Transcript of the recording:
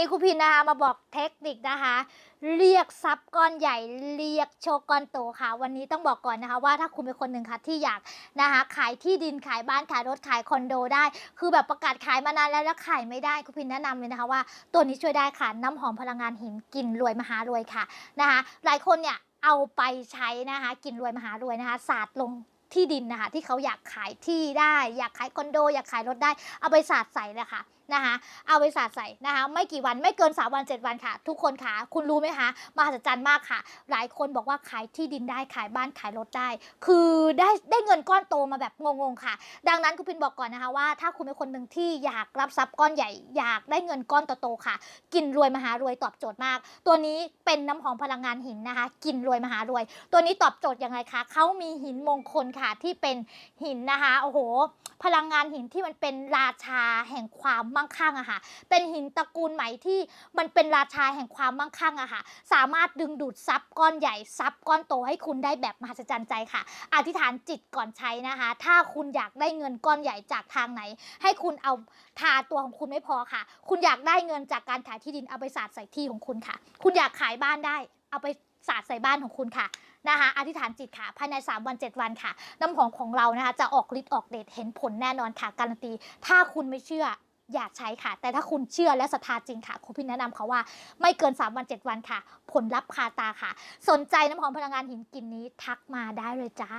นี้ครูพินนะคะมาบอกเทคนิคนะคะ เรียกทรัพย์ก้อนใหญ่ เรียกโชก้อนโตค่ะ วันนี้ต้องบอกก่อนนะคะ ว่าถ้าคุณเป็นคนหนึ่งค่ะที่อยากนะคะขายที่ดินขายบ้านขายรถขายคอนโดได้ คือแบบประกาศขายมานานแล้วแล้วขายไม่ได้ครูพินแนะนำเลยนะคะว่าตัวนี้ช่วยได้ค่ะน้ำหอมพลังงานหินกลิ่นรวยมหารวยค่ะนะคะ หลายคนเนี่ยเอาไปใช้นะคะกลิ่นรวยมหารวยนะคะสาดลงที่ดินนะคะที่เขาอยากขายที่ได้ อยากขายคอนโด อยากขายรถได้เอาไปสาดใส่เลยค่ะ นะคะเอาไปสาดใส่นะคะไม่กี่วันไม่เกิน 3 วัน 7 วันค่ะ ทุกคนค่ะ คุณรู้ไหมคะมหัศจรรย์มากค่ะ หลายคนบอกว่าขายที่ดินได้ขายบ้านขายรถได้ คือได้ได้เงินก้อนโตมาแบบงงๆค่ะ ดังนั้นคุณพินบอกก่อนนะคะว่า ถ้าคุณเป็นคนหนึ่งที่อยากรับทรัพย์ก้อนใหญ่ อยากได้เงินก้อนโตๆค่ะ กินรวยมหารวยตอบโจทย์มาก ตัวนี้เป็นน้ำหอมพลังงานหินนะคะ กินรวยมหารวย ตัวนี้ตอบโจทย์ยังไงคะเขามีหินมงคลค่ะที่เป็นหินนะคะโอ้โห พลังงานหินที่มันเป็นราชาแห่งความมั่งคั่งอะค่ะ เป็นหินตระกูลใหม่ที่มันเป็นราชาแห่งความมั่งคั่งอะค่ะ สามารถดึงดูดทรัพย์ก้อนใหญ่ทรัพย์ก้อนโตให้คุณได้แบบมหัศจรรย์ใจค่ะ อธิษฐานจิตก่อนใช้นะคะ ถ้าคุณอยากได้เงินก้อนใหญ่จากทางไหน ให้คุณเอาทาตัวของคุณไม่พอค่ะ คุณอยากได้เงินจากการขายที่ดินเอาไปสาดใส่ที่ของคุณค่ะ คุณอยากขายบ้านได้ เอาไปสาดใส่บ้านของคุณค่ะนะคะอธิษฐานจิตค่ะ ภายใน 3 วัน 7 วันค่ะ น้ำหอมของเรานะคะ จะออกฤทธิ์ออกเดชเห็นผลแน่นอนค่ะ การันตี ถ้าคุณไม่เชื่อ อย่าใช้ค่ะ แต่ถ้าคุณเชื่อและศรัทธาจริงค่ะครูพี่แนะนำเขาว่าไม่เกิน 3 วัน 7 วันค่ะ ผลลัพธ์คาตาค่ะ สนใจน้ำหอมพลังงานหินกลิ่นนี้ทักมาได้เลยจ้า